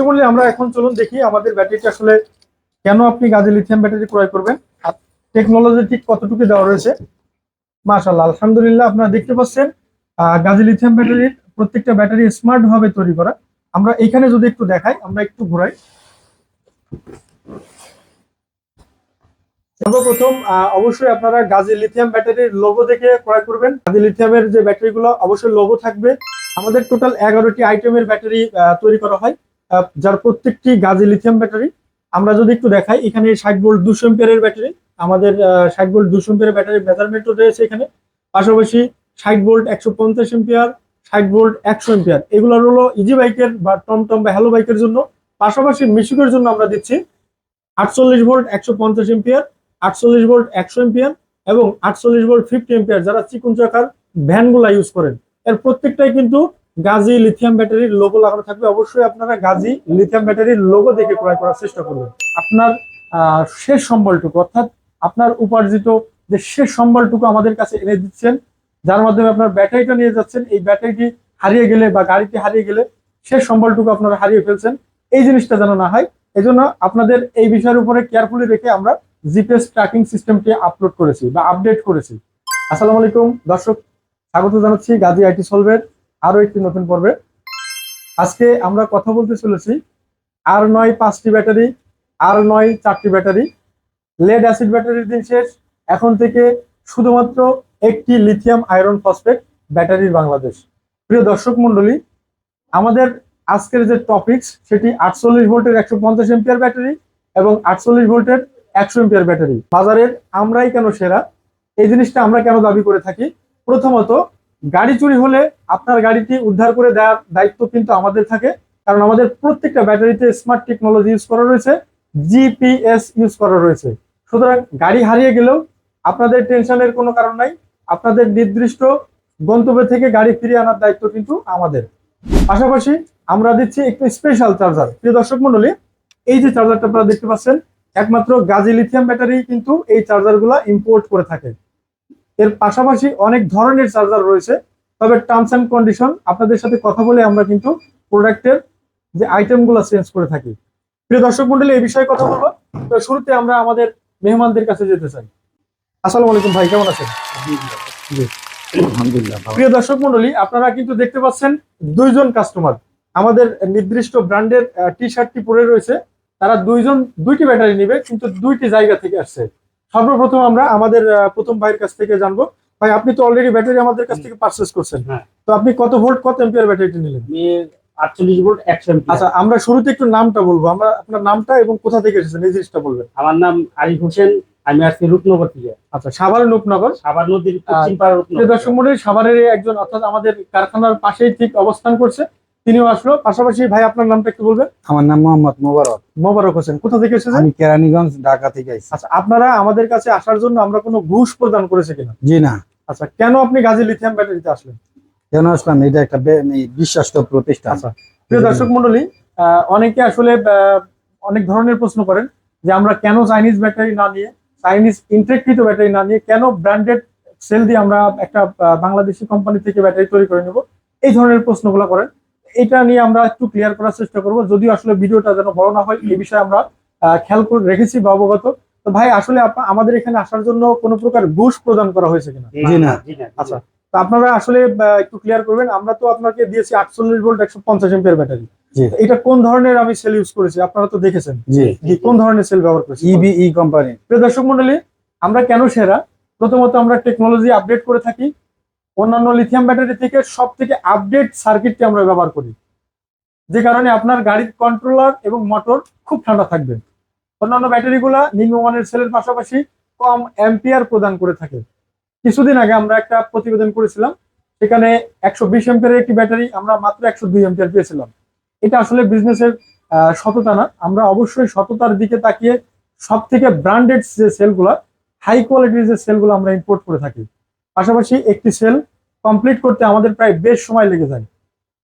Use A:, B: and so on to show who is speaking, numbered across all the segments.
A: দর্শক মণ্ডলী, আমরা এখন চলুন দেখি আমাদের ব্যাটারিটা আসলে কেন আপনি গাজী লিথিয়াম ব্যাটারি ক্রয় করবেন? আর টেকনোলজি ঠিক কতটুকু দেওয়া রয়েছে? মাশাল্লাহ আলহামদুলিল্লাহ আপনারা দেখতে পাচ্ছেন গাজী লিথিয়াম ব্যাটারির প্রত্যেকটা ব্যাটারি স্মার্ট ভাবে তৈরি করা। আমরা এখানে যদি একটু দেখাই আমরা একটু ঘোরাই। সর্বপ্রথম অবশ্যই আপনারা গাজী লিথিয়াম ব্যাটারির লোগো দেখে ক্রয় করবেন। গাজী লিথিয়ামের যে ব্যাটারিগুলো অবশ্যই লোগো থাকবে। আমাদের টোটাল এগারোটি আইটেমের ব্যাটারি তৈরি করা হয়। যার প্রত্যেকটি গাজী লিথিয়াম ব্যাটারি আমরা যদি একটু দেখাই, এখানে ষাট ভোল্ট দুশো এম্পিয়ারের ব্যাটারি আমাদের ষাট ভোল্ট দুশো এম্পিয়ারের ব্যাটারি মেজারমেন্টও রয়েছে এখানে। পাশাপাশি ষাট ভোল্ট একশো পঞ্চাশ এম্পিয়ার ষাট ভোল্ট একশো এম্পিয়ার এগুলো হলো ইজি বাইকের বা টমটম বা হ্যালো বাইকের জন্য। পাশাপাশি মিশুকের জন্য আমরা দিচ্ছি আটচল্লিশ ভোল্ট একশো পঞ্চাশ এম্পিয়ার আটচল্লিশ ভোল্ট একশো এম্পিয়ার এবং আটচল্লিশ ভোল্ট ফিফটি এম্পিয়ার যারা চিকুন চাকার ভ্যানগুলা ইউজ করেন। এর প্রত্যেকটাই কিন্তু গাজী লিথিয়াম ব্যাটারির লোগো লাগানো থাকবে। অবশ্যই আপনারা গাজী লিথিয়াম ব্যাটারির লোগো দেখে ক্রয় করার চেষ্টা করবেন। আপনার শেষ সম্বলটুকু, অর্থাৎ আপনার উপার্জিত যে শেষ সম্বলটুকু আমাদের কাছে এনে দিচ্ছেন, যার মাধ্যমে আপনার ব্যাটারিটা নিয়ে যাচ্ছেন, এই ব্যাটারিটি হারিয়ে গেলে বা গাড়িটি হারিয়ে গেলে শেষ সম্বলটুকু আপনারা হারিয়ে ফেলছেন। এই জিনিসটা যেন না হয় এই আপনাদের এই বিষয়ের উপরে কেয়ারফুলি রেখে আমরা জিপিএস ট্র্যাকিং সিস্টেমটি আপলোড করেছি বা আপডেট করেছি। আসসালামু আলাইকুম, দর্শক, স্বাগত জানাচ্ছি গাজী আইটি সলভের আরও একটি নতুন পর্বে। আজকে আমরা কথা বলতে চলেছি, আর নয় পাঁচটি ব্যাটারি, আর নয় চারটি ব্যাটারি। লেড অ্যাসিড ব্যাটারির দিন শেষ, এখন থেকে শুধুমাত্র একটি লিথিয়াম আয়রন ফসফেট ব্যাটারির বাংলাদেশ। প্রিয় দর্শক মন্ডলী আমাদের আজকের যে টপিকস সেটি আটচল্লিশ ভোল্টের একশো পঞ্চাশ এম্পিয়ার ব্যাটারি এবং আটচল্লিশ ভোল্টের একশো এম্পিয়ার ব্যাটারি বাজারের আমরাই কেন সেরা? এই জিনিসটা আমরা কেন দাবি করে থাকি? প্রথমত গাড়ি চুরি হলে আপনার গাড়িটি উদ্ধার করে দেওয়ার দায়িত্ব কিন্তু আমাদের থাকে, কারণ আমাদের প্রত্যেকটা ব্যাটারিতে স্মার্ট টেকনোলজি ইউজ করা রয়েছে জিপিএস ইউজ করা রয়েছে। সুতরাং গাড়ি হারিয়ে গেলেও আপনাদের টেনশনের কোনো কারণ নাই, আপনাদের নির্দিষ্ট গন্তব্য থেকে গাড়ি ফিরিয়ে আনার দায়িত্ব কিন্তু আমাদের। পাশাপাশি আমরা দিচ্ছি একটু স্পেশাল চার্জার প্রিয় দর্শক মন্ডলী এই যে চার্জারটা আপনারা দেখতে পাচ্ছেন, একমাত্র গাজী লিথিয়াম ব্যাটারি কিন্তু এই চার্জারগুলো ইম্পোর্ট করে থাকে। এর পাশাপাশি অনেক ধরনের চার্জার রয়েছে। তবে টার্মস অ্যান্ড কন্ডিশন আপনাদের সাথে কথা বলে আমরা কিন্তু প্রোডাক্টের যে আইটেমগুলো চেঞ্জ করে থাকি। প্রিয় দর্শক মন্ডলী এই বিষয়ে কথা বলব। তো শুরুতে আমরা আমাদের মেহমানদের কাছে যেতে চাই। আসসালামু আলাইকুম ভাই কেমন আছেন? জি
B: আলহামদুলিল্লাহ
A: প্রিয় দর্শক মন্ডলী আপনারা কিন্তু দেখতে পাচ্ছেন দুইজন কাস্টমার আমাদের নির্দিষ্ট ব্র্যান্ডের টি শার্টটি পরে রয়েছে। তারা দুইজন দুইটি ব্যাটারি নেবে কিন্তু দুইটি জায়গা থেকে আসছে। সর্বপ্রথম আমরা আমাদের প্রথম ভাইয়ের কাছ থেকে জানব। ভাই আপনি তো অলরেডি ব্যাটারি আমাদের কাছ থেকে পারচেস করছেন।
B: হ্যাঁ।
A: তো আপনি কত ভোল্ট কত এম্পিয়ার ব্যাটারিটি নিলেন?
B: আটচল্লিশ ভোল্ট একশো
A: আচ্ছা আমরা শুরুতে একটু নামটা বলব। আমরা আপনার নামটা এবং কোথা থেকে এসেছেন এই জিনিসটা বলবেন।
B: আমার নাম আরিফ হোসেন আমি আসছি রূপনগর থেকে।
A: আচ্ছা সাভার নূপনগর
B: সাবার নদীর পশ্চিম পাড়া রূপনগর।
A: দর্শক মন্ডলী সাভারের একজন অর্থাৎ আমাদের কারখানার পাশেই ঠিক অবস্থান করছে। তিনিও আসলো। পাশাপাশি ভাই আপনার নামটা একটু বলবেন?
C: আমার নাম মোহাম্মদ মোবারক।
A: মোবারক হোসেন কোথা থেকে এসেছেন?
C: আমি কেরানীগঞ্জ ঢাকা থেকে আইছি
A: আচ্ছা আপনারা আমাদের কাছে আসার জন্য আমরা কোনো ঘুষ প্রদান করেছে কিনা?
C: জি না।
A: আচ্ছা কেন আপনি গাজী লিথিয়াম ব্যাটারিতে আসলেন?
C: কেন আসলাম? এটা একটা এই বিশ্বাস্ত প্রতিষ্ঠান।
A: আচ্ছা প্রিয় দর্শক মন্ডলী আহ, অনেকে আসলে অনেক ধরনের প্রশ্ন করেন যে আমরা কেন চাইনিজ ব্যাটারি না নিয়ে চাইনিজ ইন্টেককৃত ব্যাটারি না নিয়ে কেন ব্র্যান্ডেড সেল দিয়ে আমরা একটা বাংলাদেশি কোম্পানি থেকে ব্যাটারি তৈরি করে নেব? এই ধরনের প্রশ্নগুলো করেন। এটা নিয়ে আমরা একটু ক্লিয়ার করার চেষ্টা করব। যদিও আসলে ভিডিওটা যেন বড় না হয় এই বিষয়ে আমরা খেয়াল করে রেখেছি বা অবগত। তো ভাই আসলে আমাদের এখানে আসার জন্য কোনো প্রকার ঘুষ প্রদান করা হয়েছে কিনা?
C: জি না।
A: আচ্ছা তো আপনারা আসলে একটু ক্লিয়ার করবেন। আমরা তো আপনাকে দিয়েছি আটচল্লিশ ভোল্ট একশো পঞ্চাশ এম্পিয়ার ব্যাটারি এটা কোন ধরনের আমি সেল ইউজ করেছি? আপনারা তো দেখেছেন। কোন ধরনের সেল ব্যবহার করেছি
C: ইবি ই কোম্পানি
A: প্রিয় দর্শক মন্ডলী আমরা কেন সেরা? প্রথমত আমরা টেকনোলজি আপডেট করে থাকি। অন্যান্য লিথিয়াম ব্যাটারি থেকে সব থেকে আপডেট সার্কিটটি আমরা ব্যবহার করি। যে কারণে আপনার গাড়ির কন্ট্রোলার এবং মোটর খুব ঠান্ডা থাকবে। অন্যান্য ব্যাটারিগুলা নিম্নমানের সেলের পাশাপাশি কম অ্যাম্পিয়ার প্রদান করে থাকে। কিছুদিন আগে আমরা একটা প্রতিবেদন করেছিলাম, সেখানে একশো বিশ এম্পিয়ারের একটি ব্যাটারি আমরা মাত্র একশো দুই এম্পিয়ার পেয়েছিলাম। এটা আসলে বিজনেসের সততা না। আমরা অবশ্যই সততার দিকে তাকিয়ে সব থেকে ব্র্যান্ডেড যে সেলগুলা হাই কোয়ালিটির যে সেলগুলো আমরা ইম্পোর্ট করে থাকি। পাশাপাশি একটি সেল কমপ্লিট করতে আমাদের প্রায় বেশ সময় লেগে যায়।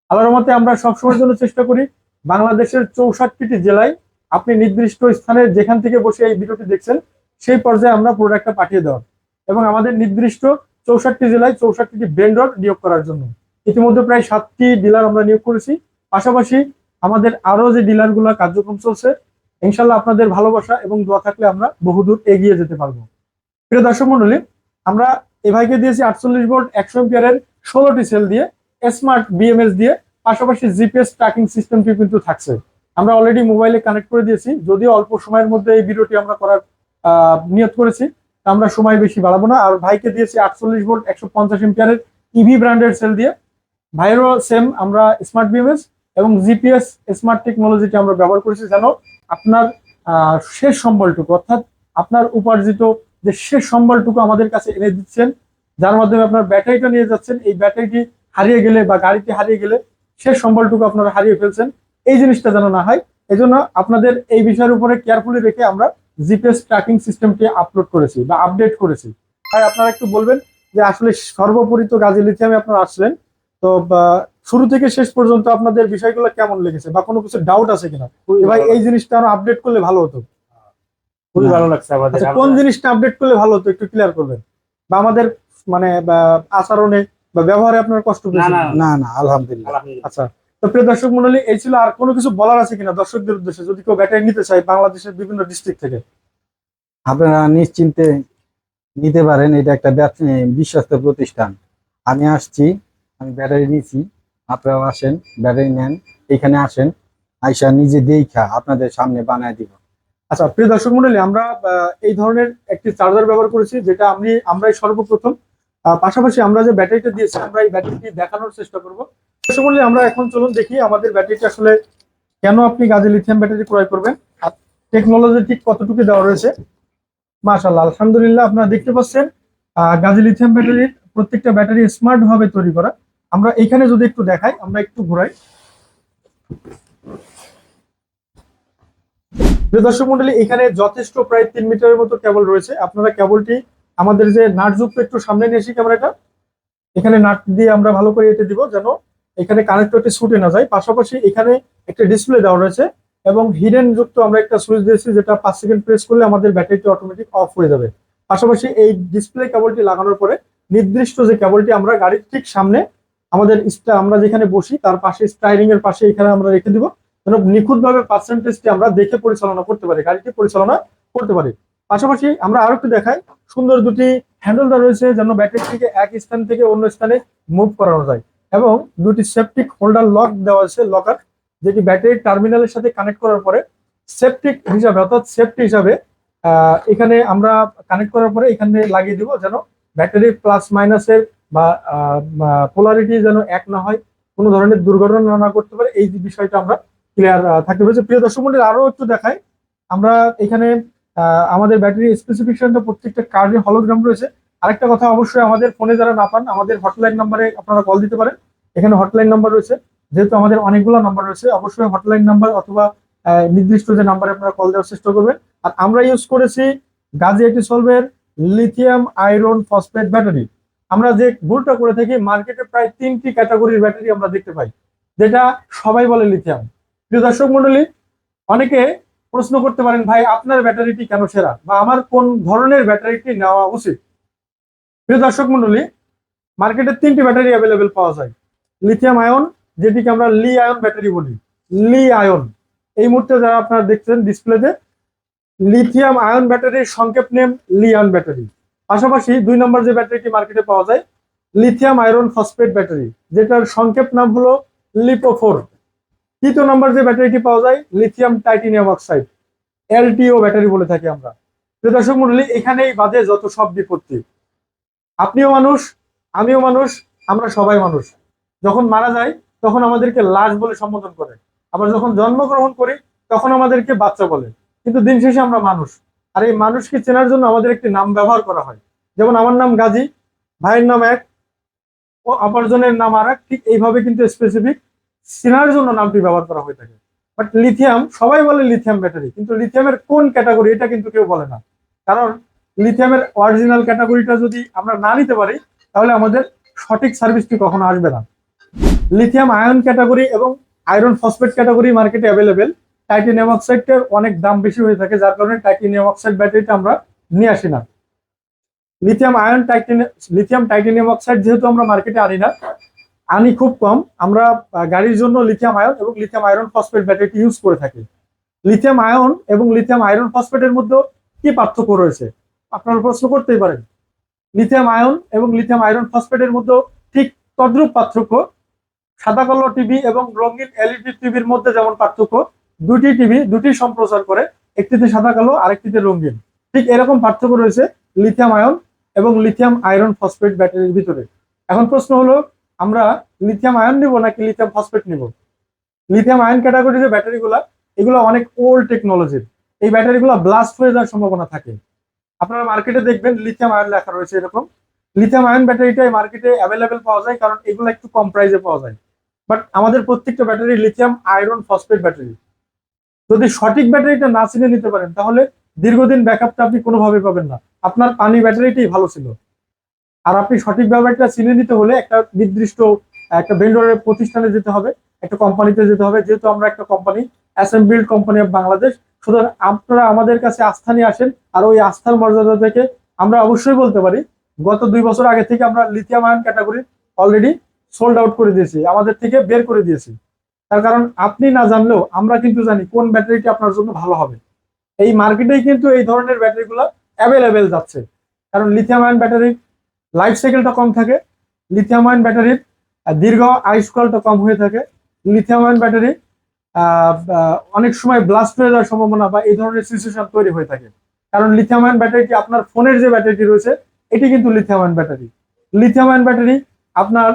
A: আল্লাহর মতে আমরা সবসময়ের জন্য চেষ্টা করি বাংলাদেশের চৌষট্টিটি জেলায় আপনি নির্দিষ্ট স্থানে যেখান থেকে বসে এই ভিডিওটি দেখছেন, সেই পর্যায়ে আমরা প্রোডাক্টটা পাঠিয়ে দেওয়ার। এবং আমাদের নির্দিষ্ট চৌষট্টি জেলায় চৌষট্টিটি ভেন্ডর নিয়োগ করার জন্য। ইতিমধ্যে প্রায় সাতটি ডিলার আমরা নিয়োগ করেছি। পাশাপাশি আমাদের আরও যে ডিলারগুলো কার্যক্রম চলছে ইনশাল্লাহ আপনাদের ভালোবাসা এবং দোয়া থাকলে আমরা বহুদূর এগিয়ে যেতে পারব। প্রিয় দর্শক মন্ডলী আমরা এ ভাইকে দিয়েছি আটচল্লিশ ভোল্ট একশো এম্পিয়ারের ষোলোটি সেল দিয়ে স্মার্ট বিএমএস দিয়ে, পাশাপাশি জিপিএস ট্র্যাকিং সিস্টেমটি কিন্তু থাকছে। আমরা অলরেডি মোবাইলে কানেক্ট করে দিয়েছি, যদিও অল্প সময়ের মধ্যে এই ভিডিওটি আমরা করার নিয়ত করেছি আমরা সময় বেশি বাড়াবো না। আর ভাইকে দিয়েছি আটচল্লিশ ভোল্ট একশো পঞ্চাশ এম্পিয়ারের ইভি ব্র্যান্ডের সেল দিয়ে। ভাইয়েরও সেম আমরা স্মার্ট বিএমএস এবং জিপিএস স্মার্ট টেকনোলজিটি আমরা ব্যবহার করেছি যেন আপনার শেষ সম্বলটুকু, অর্থাৎ আপনার উপার্জিত যে শেষ সম্বলটুকু আমাদের কাছে এনে দিচ্ছেন যার মাধ্যমে আপনার ব্যাটারিটা নিয়ে যাচ্ছেন এই ব্যাটারিটি হারিয়ে গেলে বা গাড়িটি হারিয়ে গেলে শেষ সম্বলটুকু আপনারা হারিয়ে ফেলছেন। এই জিনিসটা যেন না হয় এই জন্য আপনাদের এই বিষয়ের উপরে কেয়ারফুলি রেখে আমরা জিপিএস ট্র্যাকিং সিস্টেমটি আপলোড করেছি বা আপডেট করেছি। তাই আপনারা একটু বলবেন যে আসলে সর্বোপরি তো গাজী লিথিয়ামে আপনারা আসলেন তো বা, শুরু থেকে শেষ পর্যন্ত আপনাদের বিষয়গুলো কেমন লেগেছে বা কোনো কিছু ডাউট আছে কিনা?
B: খুবই
A: এ ভাই এই জিনিসটা আরও আপডেট করলে ভালো হতো।
B: খুবই ভালো লাগছে আমাদের।
A: আচ্ছা কোন জিনিসটা আপডেট করলে ভালো হতো একটু ক্লিয়ার করবেন? বা আমাদের মানে আচরণে বা ব্যবহারে আপনার কষ্ট
B: না না
C: না। না আলহামদুলিল্লাহ।
A: আচ্ছা তো প্রিয় দর্শক মন্ডলী এই ছিল আর কোনো কিছু বলার আছে কিনা দর্শকদের উদ্দেশ্যে? যদি কেউ ব্যাটারি নিতে চায় বাংলাদেশের বিভিন্ন ডিস্ট্রিক্ট থেকে।
C: আপনারা নিশ্চিন্তে নিতে পারেন এটা একটা বিশ্বস্ত প্রতিষ্ঠান। আমি আসছি আমি ব্যাটারি নিছি আপনারাও আসেন ব্যাটারি নেন এখানে আসেন আইসা নিজে দেখা আপনাদের সামনে বানায় দিব।
A: আচ্ছা প্রিয় দর্শক মন্ডলী, আমরা এই ধরনের একটি চার্জার ব্যবহার করেছি, যেটা আমি, আমরাই সর্বপ্রথম পাশাপাশি আমরা যে ব্যাটারিটা দিয়েছি, আমরা এই ব্যাটারিটি দেখানোর চেষ্টা করব। দর্শক মন্ডলী, আমরা এখন চলুন দেখি আমাদের ব্যাটারিটা আসলে কেন আপনি গাজী লিথিয়াম ব্যাটারি ক্রয় করবেন আর টেকনোলজি ঠিক কতটুকু দেওয়া রয়েছে। মাশাল্লাহ আলহামদুলিল্লাহ, আপনারা দেখতে পাচ্ছেন গাজী লিথিয়াম ব্যাটারির প্রত্যেকটা ব্যাটারি স্মার্ট ভাবে তৈরি করা। আমরা এখানে যদি একটু দেখাই, আমরা একটু ঘোরাই। দর্শক মন্ডলী, এখানে যথেষ্ট প্রায় তিন মিটারের মতো কেবল রয়েছে। আপনারা কেবলটি আমাদের যে নাটযুক্ত একটু সামনে নিয়ে এসি ক্যামেরাটা এখানে নাট দিয়ে আমরা ভালো করে এঁটে দিব যেন এখানে কানেক্টরটি ছুটে না যায়। পাশাপাশি এখানে একটা ডিসপ্লে দেওয়া রয়েছে এবং হিডেন যুক্ত আমরা একটা সুইচ দিয়েছি যেটা পাঁচ সেকেন্ড প্রেস করলে আমাদের ব্যাটারিটি অটোমেটিক অফ হয়ে যাবে। পাশাপাশি এই ডিসপ্লে কেবলটি লাগানোর পরে নির্দিষ্ট যে কেবলটি আমরা গাড়ির ঠিক সামনে আমাদের আমরা যেখানে বসি, তার পাশে স্টাইরিং এর পাশে এখানে আমরা রেখে দিব। যেন নিখুঁতভাবে পার্সেন্টেজটি আমরা দেখে পরিচালনা করতে পারি, গাড়িটি পরিচালনা করতে পারি। পাশাপাশি আমরা আরও একটু দেখাই, সুন্দর দুটি হ্যান্ডেল রয়েছে যেন ব্যাটারিটিকে এক স্থান থেকে অন্য স্থানে মুভ করানো যায় এবং দুটি সেপটিক হোল্ডার লক দেওয়া আছে লকার যেটি ব্যাটারি টার্মিনালের সাথে কানেক্ট করার পরে সেপটিক হিসাবে, অর্থাৎ সেফটি হিসাবে এখানে আমরা কানেক্ট করার পরে এখানে লাগিয়ে দিব যেন ব্যাটারির প্লাস মাইনাসের বা পোলারিটি যেন এক না হয়, কোনো ধরনের দুর্ঘটনা না করতে পারে। এই বিষয়টা আমরা ক্লিয়ার থাকতে পেরেছি প্রিয় দর্শক মন্ডলী আরও একটু দেখাই। আমরা এখানে আমাদের ব্যাটারি স্পেসিফিকেশনটা প্রত্যেকটা কার্ডে হলোগ্রাম রয়েছে। আরেকটা কথা অবশ্যই আমাদের ফোনে যারা না পান, আমাদের হটলাইন নাম্বারে আপনারা কল দিতে পারেন। এখানে হটলাইন নাম্বার রয়েছে। যেহেতু আমাদের অনেকগুলো নাম্বার রয়েছে, অবশ্যই হটলাইন নাম্বার অথবা নির্দিষ্ট যে নাম্বারে আপনারা কল দেওয়ার চেষ্টা করবেন। আর আমরা ইউজ করেছি গাজী এটি সলভের লিথিয়াম আয়রন ফসফেট ব্যাটারি আমরা যে ভুলটা করে থাকি মার্কেটে প্রায় তিনটি ক্যাটাগরির ব্যাটারি আমরা দেখতে পাই। যেটা সবাই বলে লিথিয়াম প্রিয় দর্শক মন্ডলী, অনেকে প্রশ্ন করতে পারেন, ভাই, আপনার ব্যাটারিটি কেন সেরা? বা আমার কোন ধরনের ব্যাটারিটি নেওয়া উচিত? প্রিয় দর্শক মন্ডলী, মার্কেটে তিনটি ব্যাটারি অ্যাভেলেবেল পাওয়া যায়। লিথিয়াম আয়ন যেটিকে আমরা লি আয়ন ব্যাটারি বলি। Li ion. এই মুহূর্তে যারা আপনারা দেখছেন ডিসপ্লেতে লিথিয়াম আয়ন ব্যাটারির সংক্ষেপ নেম লি আয়ন ব্যাটারি। পাশাপাশি দুই নম্বর যে ব্যাটারিটি মার্কেটে পাওয়া যায় লিথিয়াম আয়রন ফসফেট ব্যাটারি, যেটার সংক্ষেপ নাম হলো লিপোফোর তৃতীয় নম্বর যে ব্যাটারিটি পাওয়া যায় lithium titanium oxide LTO battery বলে থাকি আমরা। দর্শক মন্ডলী, এখানেই বাদে যত সব বিপত্তি। আপনিও মানুষ, আমিও মানুষ, আমরা সবাই মানুষ। যখন মারা যায়, তখন আমাদেরকে লাশ বলে সম্বোধন করে। আবার যখন জন্মগ্রহণ করি, তখন আমাদেরকে বাচ্চা বলে। কিন্তু দিন শেষে আমরা মানুষ। আর এই মানুষকে চেনার জন্য আমাদের একটি নাম ব্যবহার করা হয়। যেমন আমার নাম গাজী, ভাইয়ের নাম এক, ও অপরজনের নাম আর ঠিক এইভাবে কিন্তু স্পেসিফিক চেনার জন্য নামটি ব্যবহার করা হয়ে থাকে। বাট লিথিয়াম সবাই বলে লিথিয়াম ব্যাটারি কিন্তু লিথিয়ামের কোন ক্যাটাগরি এটা কিন্তু কেউ বলে না। কারণ লিথিয়ামের অরিজিনাল ক্যাটাগরিটা যদি আমরা না নিতে পারি, তাহলে আমাদের সঠিক সার্ভিসটি কখনো আসবে না। লিথিয়াম আয়ন ক্যাটাগরি এবং আয়রন ফসফেট ক্যাটাগরি মার্কেটে অ্যাভেলেবেল টাইটেনিয়াম অক্সাইডের অনেক দাম বেশি হয়ে থাকে, যার কারণে টাইটেনিয়াম অক্সাইড ব্যাটারিটা আমরা নিয়ে আসি না। Lithium ion titanium lithium titanium oxide যেহেতু আমরা মার্কেটে আনি না আনি খুব কম। আমরা গাড়ির জন্য লিথিয়াম আয়ন এবং লিথিয়াম আয়রন ফসফেট ব্যাটারিটি ইউজ করে থাকি। লিথিয়াম আয়ন এবং লিথিয়াম আয়রন ফসফেটের মধ্যে কি পার্থক্য রয়েছে? আপনারা প্রশ্ন করতেই পারেন। লিথিয়াম আয়ন এবং লিথিয়াম আয়রন ফসফেটের মধ্যে ঠিক তদ্রূপ পার্থক্য। সাদা কালো টিভি এবং রঙিন এলইডি টিভির মধ্যে যেমন পার্থক্য, দুটি টিভি দুটি সম্প্রচার করে, একটিতে সাদা কালো, আরেকটিতে রঙিন। ঠিক এরকম পার্থক্য রয়েছে লিথিয়াম আয়ন এবং লিথিয়াম আয়রন ফসফেট ব্যাটারির ভিতরে। এখন প্রশ্ন হলো আমরা লিথিয়াম আয়ন নিব নাকি লিথিয়াম ফসফেট নিব? লিথিয়াম আয়ন ক্যাটাগরির যে ব্যাটারিগুলো এগুলো অনেক ওল্ড টেকনোলজির এই ব্যাটারিগুলো ব্লাস্ট হয়ে যাওয়ার সম্ভাবনা থাকে। আপনারা মার্কেটে দেখবেন লিথিয়াম আয়ন লেখা রয়েছে এরকম। লিথিয়াম আয়ন ব্যাটারিটা মার্কেটে অ্যাভেলেবেল পাওয়া যায়, কারণ এগুলো একটু কম প্রাইসে পাওয়া যায়। বাট আমাদের প্রত্যেকটা battery lithium iron phosphate battery যদি সঠিক ব্যাটারিটা না চিনে নিতে পারেন, তাহলে দীর্ঘদিন ব্যাকআপটা আপনি কোনোভাবে পাবেন না। আপনার পানি ব্যাটারিটাই ভালো ছিল। আর আপনি সঠিক ব্যাপারটা চিনে নিতে হলে একটা নির্দিষ্ট, একটা ভেন্ডরের প্রতিষ্ঠানে যেতে হবে, একটা কোম্পানিতে যেতে হবে। যেহেতু আমরা একটা company assembled company of Bangladesh সুতরাং আপনারা আমাদের কাছে আস্থা নিয়ে আসেন। আর ওই আস্থার মর্যাদা থেকে আমরা অবশ্যই বলতে পারি, গত দুই বছর আগে থেকে আমরা lithium ion category already sold out করে দিয়েছি, আমাদের থেকে বের করে দিয়েছি। তার কারণ আপনি না জানলেও আমরা কিন্তু জানি কোন ব্যাটারিটি আপনার জন্য ভালো হবে। এই মার্কেটেই কিন্তু এই ধরনের ব্যাটারিগুলো অ্যাভেলেবেল যাচ্ছে। কারণ লিথিয়াম আয়ন ব্যাটারির লাইফ সাইকেলটা কম থাকে লিথিয়াম আয়ন ব্যাটারির দীর্ঘ আয়ুষ্কালটা কম হয়ে থাকে। লিথিয়াম আয়ন ব্যাটারি অনেক সময় ব্লাস্ট হয়ে যাওয়ার সম্ভাবনা বা এই ধরনের সিচুয়েশন তৈরি হয়ে থাকে। কারণ লিথিয়াম আয়ন ব্যাটারিটি আপনার ফোনের যে ব্যাটারিটি রয়েছে, এটি কিন্তু lithium ion battery lithium ion battery আপনার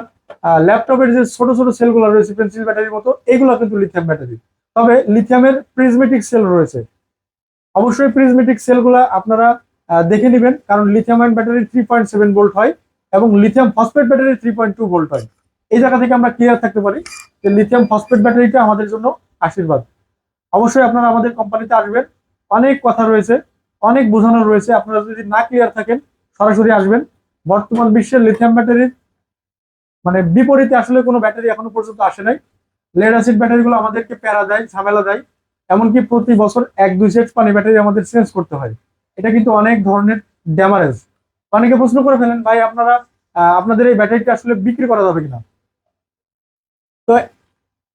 A: ল্যাপটপের যে ছোট ছোট সেলগুলো রয়েছে পেন্সিল ব্যাটারির মতো, এগুলো কিন্তু লিথিয়াম ব্যাটারি তবে লিথিয়ামের প্রিজমেটিক সেল রয়েছে। অবশ্যই প্রিজমেটিক সেলগুলো আপনারা দেখে নেবেন, কারণ lithium ion battery three point seven volt হয় এবং lithium phosphate battery three point two volt হয়। এই জায়গা থেকে আমরা ক্লিয়ার থাকতে পারি যে লিথিয়াম ফসফেট ব্যাটারিটা আমাদের জন্য আশীর্বাদ। অবশ্যই আপনারা আমাদের কোম্পানিতে আসবেন, অনেক কথা রয়েছে, অনেক বোঝানো রয়েছে। আপনারা যদি না ক্লিয়ার থাকেন, সরাসরি আসবেন। বর্তমান বিশ্বের লিথিয়াম ব্যাটারির মানে বিপরীতে আসলে কোনো ব্যাটারি এখনও পর্যন্ত আসে নাই। লেড অ্যাসিড ব্যাটারিগুলো আমাদেরকে প্যারা দেয়, ঝামেলা দেয়। এমনকি প্রতি বছর এক দুই সেট পানি ব্যাটারি আমাদের চেঞ্জ করতে হয়। এটা কিন্তু অনেক ধরনের ড্যামারেজ অনেকে প্রশ্ন করে ফেলেন, ভাই, আপনারা আপনাদের এই ব্যাটারিটা আসলে বিক্রি করা যাবে কিনা? তো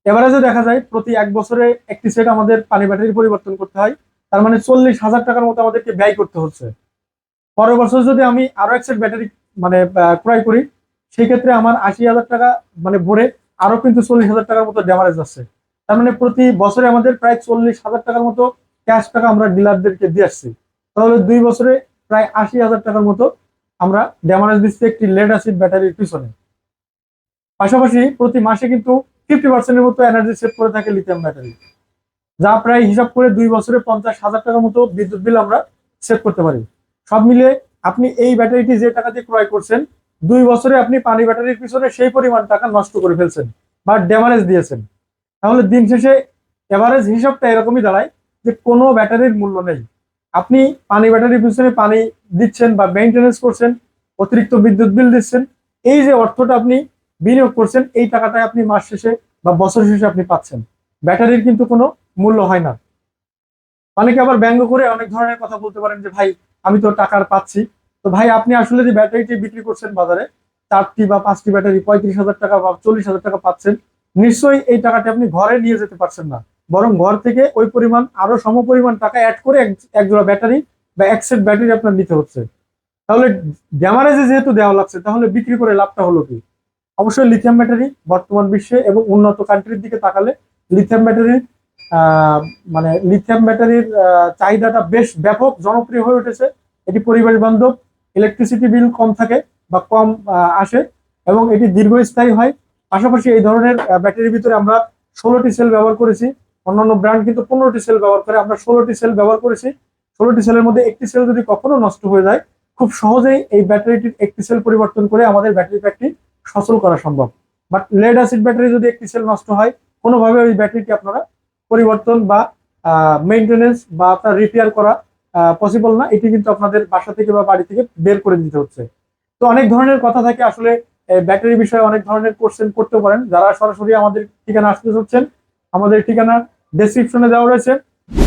A: এভারেজে দেখা যায়, প্রতি এক বছরে একটি সেট আমাদের পানি ব্যাটারি পরিবর্তন করতে হয়। তার মানে চল্লিশ হাজার টাকার মতো আমাদেরকে ব্যয় করতে হচ্ছে। পরের বছর যদি আমি আরও এক সেট ব্যাটারি মানে ক্রয় করি সেই ক্ষেত্রে আমার আশি হাজার টাকা মানে ভরে আরও কিন্তু চল্লিশ হাজার টাকার মতো ড্যামারেজ আছে তার মানে প্রতি বছরে আমাদের প্রায় চল্লিশ হাজার টাকার মতো ক্যাশ টাকা আমরা ডিলারদেরকে দিয়ে আসছি। তাহলে দুই বছরে প্রায় আশি হাজার টাকার মতো আমরা ড্যামারেজ দিচ্ছি একটি লেড অ্যাসিড ব্যাটারির পিছনে। পাশাপাশি প্রতি মাসে কিন্তু ফিফটি পার্সেন্টের মতো এনার্জি সেভ করে থাকে লিথিয়াম ব্যাটারি যা প্রায় হিসাব করে দুই বছরে পঞ্চাশ হাজার টাকার মতো বিদ্যুৎ বিল আমরা সেভ করতে পারি। সব মিলে আপনি এই ব্যাটারিটি যে টাকা দিয়ে ক্রয় করছেন, দুই বছরে আপনি পানি ব্যাটারির পিছনে সেই পরিমাণ টাকা নষ্ট করে ফেলছেন বা ড্যামারেজ দিয়েছেন। তাহলে দিন শেষে এভারেজ হিসাবটা এরকমই দাঁড়ায় যে কোনো ব্যাটারির মূল্য নেই। আপনি পানি ব্যাটারির পিছনে পানি দিচ্ছেন বা মেনটেনেন্স করছেন, অতিরিক্ত বিদ্যুৎ বিল দিচ্ছেন, এই যে অর্থটা আপনি বিনিয়োগ করছেন, এই টাকাটাই আপনি মাস শেষে বা বছর শেষে আপনি পাচ্ছেন। ব্যাটারির কিন্তু কোনো মূল্য হয় না। অনেকে আবার ব্যঙ্গ করে অনেক ধরনের কথা বলতে পারেন যে, ভাই, আমি তো টাকার পাচ্ছি। তো ভাই, আপনি আসলে যে ব্যাটারিটি বিক্রি করছেন বাজারে, চারটি বা পাঁচটি ব্যাটারি পঁয়ত্রিশ হাজার টাকা বা চল্লিশ হাজার টাকা পাচ্ছেন, নিশ্চয়ই এই টাকাটি আপনি ঘরে নিয়ে যেতে পারছেন না। বরং ঘর থেকে ওই পরিমাণ, আরও সম পরিমাণ টাকা অ্যাড করে এক- জোড়া ব্যাটারি বা এক সেট ব্যাটারি আপনার নিতে হচ্ছে। তাহলে ড্যামারেজে যেহেতু দেওয়া লাগছে, তাহলে বিক্রি করে লাভটা হলো কি? অবশ্যই লিথিয়াম ব্যাটারি বর্তমান বিশ্বে এবং উন্নত কান্ট্রির দিকে তাকালে লিথিয়াম ব্যাটারির মানে লিথিয়াম ব্যাটারির চাহিদাটা বেশ ব্যাপক, জনপ্রিয় হয়ে উঠেছে। এটি পরিবেশ বান্ধব ইলেকট্রিসিটি বিল কম থাকে বা কম আসে এবং এটি দীর্ঘস্থায়ী হয়। পাশাপাশি এই ধরনের ব্যাটারির ভিতরে আমরা ষোলোটি সেল ব্যবহার করেছি। অন্যান্য ব্র্যান্ড কিন্তু পনেরোটি সেল ব্যবহার করে। আমরা ষোলোটি সেল ব্যবহার করেছি। ষোলোটি সেলের মধ্যে একটি সেল যদি কখনো নষ্ট হয়ে যায়, খুব সহজেই এই ব্যাটারিটির একটি সেল পরিবর্তন করে আমাদের ব্যাটারি প্যাকটি সচল করা সম্ভব। বাট লেড অ্যাসিড ব্যাটারি যদি একটি সেল নষ্ট হয়, কোনোভাবে ওই ব্যাটারিটি আপনারা পরিবর্তন বা মেনটেনেন্স বা আপনার রিপেয়ার করা পসিবল না। এটি কিন্তু আপনাদের বাসা থেকে বা বাড়ি থেকে বের করে দিতে হচ্ছে। তো অনেক ধরনের কথা থাকে। আসলে ব্যাটারি বিষয়ে অনেক ধরনের কোশ্চেন করতে পারেন। যারা সরাসরি আমাদের ঠিকানা আসতে চাচ্ছেন, আমাদের ঠিকানা ডেসক্রিপশনে দেওয়া রয়েছে।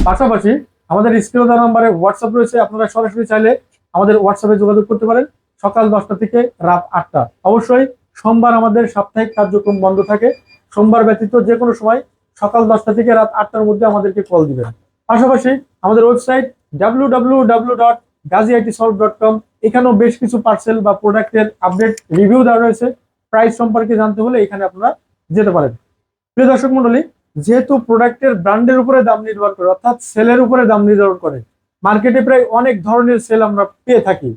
A: পাশাপাশি আমাদের স্ক্রিনে দেওয়া নাম্বারে হোয়াটসঅ্যাপ রয়েছে। আপনারা সরাসরি চাইলে আমাদের হোয়াটসঅ্যাপে যোগাযোগ করতে পারেন। সকাল দশটা থেকে রাত আটটা। অবশ্যই সোমবার আমাদের সাপ্তাহিক কার্যক্রম বন্ধ থাকে। সোমবার ব্যতীত যে কোনো সময় সকাল দশটা থেকে রাত আটটার মধ্যে আমাদেরকে কল দিবেন। পাশাপাশি আমাদের website W W dot IT dot com এখানেও বেশ কিছু পার্সেল বা প্রোডাক্টের আপডেট রিভিউ দেওয়া রয়েছে। প্রাইস সম্পর্কে জানতে হলে এখানে আপনারা যেতে পারেন। প্রিয় দর্শক মন্ডলী যেহেতু প্রোডাক্টের ব্র্যান্ডের উপরে দাম নির্ভর করে, অর্থাৎ সেলের উপরে দাম নির্ধারণ করে মার্কেটে প্রায় অনেক ধরনের সেল আমরা পেয়ে থাকি।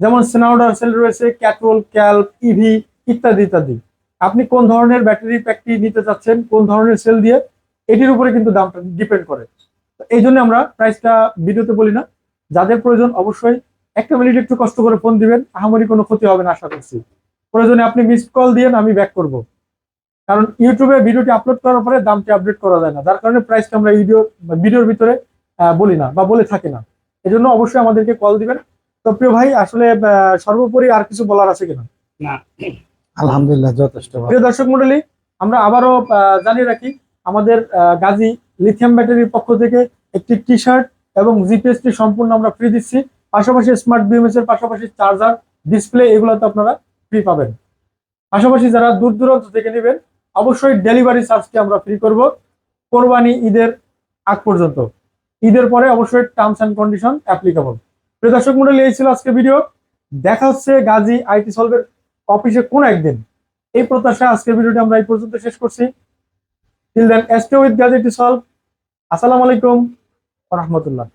A: যেমন স্নাউডার সেল রয়েছে ক্যাটরোল ক্যাল্প ইভি ইত্যাদি ইত্যাদি। আপনি কোন ধরনের ব্যাটারি প্যাকটি নিতে চাচ্ছেন, কোন ধরনের সেল দিয়ে, এটির উপরে কিন্তু দামটা ডিপেন্ড করে। এই জন্য আমরা প্রাইসটা ভিডিওতে বলি না। যাদের প্রয়োজন অবশ্যই একটা মিনিট একটু কষ্ট করে ফোন দিবেন, আহামরি কোনো ক্ষতি হবে না, আশা করছি। প্রয়োজনে আপনি মিসড কল দিয়েন, আমি ব্যাক করব। কারণ ইউটিউবে ভিডিওটি আপলোড করার পরে দামটি আপডেট করা যায় না। যার কারণে প্রাইসটা আমরা ভিডিও ভিডিওর ভিতরে আহ, বলি না বা বলে থাকি না। এজন্য অবশ্যই আমাদেরকে কল দিবেন। তো প্রিয় ভাই আসলে আহ, সর্বোপরি আর কিছু বলার আছে কিনা?
B: না।
C: আলহামদুলিল্লাহ যথেষ্ট ভালো।
A: প্রিয় দর্শক মন্ডলী আমরা আবারও আহ, জানিয়ে রাখি আমাদের আহ, গাজী লিথিয়াম ব্যাটারির পক্ষ থেকে একটি টি শার্ট এবং জিপিএসটি সম্পূর্ণ আমরা ফ্রি দিচ্ছি। পাশাপাশি স্মার্ট বিএমএস এর পাশাপাশি চার্জার ডিসপ্লে এগুলোতে আপনারা ফ্রি পাবেন। পাশাপাশি যারা দূর দূরান্ত থেকে নেবেন অবশ্যই ডেলিভারি চার্জটি আমরা ফ্রি করব কোরবানি ঈদের আগ পর্যন্ত। ঈদের পরে অবশ্যই টার্মস অ্যান্ড কন্ডিশন অ্যাপ্লিকেবল প্রিয় দর্শক মন্ডলী, এই ছিল আজকে ভিডিও দেখা হচ্ছে গাজী আইটি সলভের অফিসে কোন একদিন। এই প্রত্যাশায় আজকের ভিডিওটি আমরা এই পর্যন্ত শেষ করছি। Till then stay with gadgety solve আসসালামু আলাইকুম রহমতুল্লাহ।